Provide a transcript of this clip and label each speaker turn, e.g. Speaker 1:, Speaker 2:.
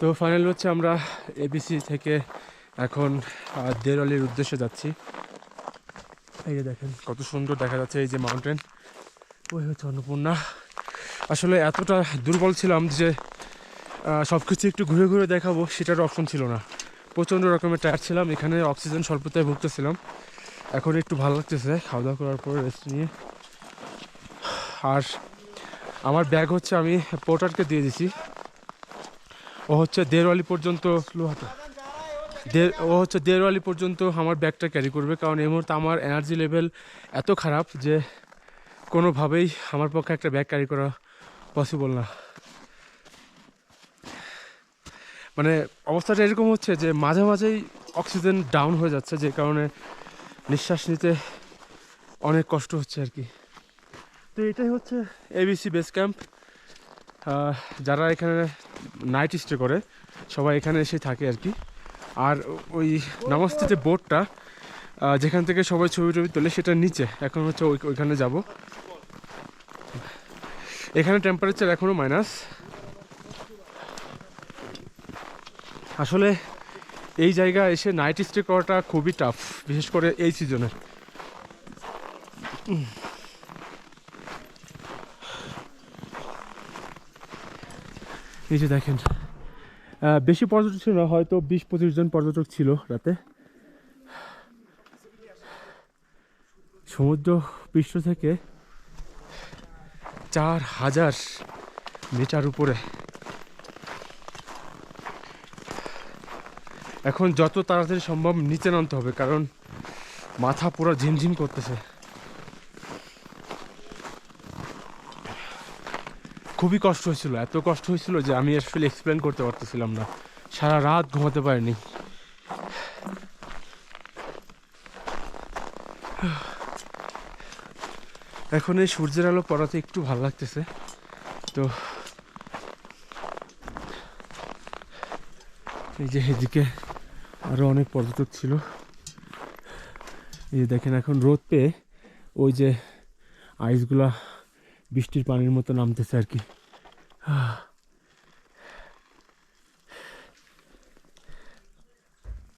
Speaker 1: তো ফাইনাল হচ্ছে আমরা এবিসি থেকে এখন আহ, দেরওয়ালির উদ্দেশ্যে যাচ্ছি। এই যে দেখেন কত সুন্দর দেখা যাচ্ছে এই যে মাউন্টেন ওই হচ্ছে অন্নপূর্ণা। আসলে এতটা দুর্বল ছিলাম যে সব কিছু একটু ঘুরে ঘুরে দেখাবো সেটার অপশন ছিল না। প্রচণ্ড রকমের টায়ার ছিলাম এখানে অক্সিজেন স্বল্পতায় ভুগতেছিলাম। এখন একটু ভালো লাগতেছে খাওয়া দাওয়া করার পর রেস্ট নিয়ে। আর আমার ব্যাগ হচ্ছে আমি পোর্টারকে দিয়ে দিছি। ও হচ্ছে দেড়ওয়ালি পর্যন্ত লোহাটা দের- ও হচ্ছে দেড়ওয়ালি পর্যন্ত আমার ব্যাগটা ক্যারি করবে, কারণ এই মুহূর্তে আমার এনার্জি লেভেল এত খারাপ যে কোনোভাবেই আমার পক্ষে একটা ব্যাগ ক্যারি করা পসিবল না। মানে অবস্থাটা এরকম হচ্ছে যে মাঝে মাঝেই অক্সিজেন ডাউন হয়ে যাচ্ছে, যে কারণে নিঃশ্বাস নিতে অনেক কষ্ট হচ্ছে আর কি। তো এটাই হচ্ছে এবিসি বেস ক্যাম্প যারা এখানে নাইট স্টে করে সবাই এখানে এসে থাকে আর কি। আর ওই নামাজতে যে আহ, যেখান থেকে সবাই ছবি টবি তোলে সেটার নিচে এখন হচ্ছে ওই ওইখানে যাব। এখানে টেম্পারেচার এখনও মাইনাস আসলে এই জায়গা এসে নাইট স্টে করাটা খুবই টাফ বিশেষ করে এই সিজনে এই যে দেখেন বেশি পর্যটক ছিল না, হয়তো বিশ পঁচিশ জন পর্যটক ছিল রাতে। সমুদ্র পৃষ্ঠ থেকে চার হাজার মিটার উপরে। এখন যত তাড়াতাড়ি সম্ভব নিচে নামতে হবে, কারণ মাথা পুরো ঝিমঝিম করতেছে। খুবই কষ্ট হয়েছিল, এত কষ্ট হয়েছিল যে আমি আসলে এক্সপ্লেন করতে পারতেছিলাম না। সারা রাত ঘুমাতে পারিনি। এখন এই সূর্যের আলো পড়াতে একটু ভালো লাগতেছে, তো এই যে এদিকে আরও অনেক পর্যটক ছিল। এই দেখেন এখন রোদ পেয়ে ওই যে আইসগুলা বৃষ্টির পানির মতো নামতেছে আর কি।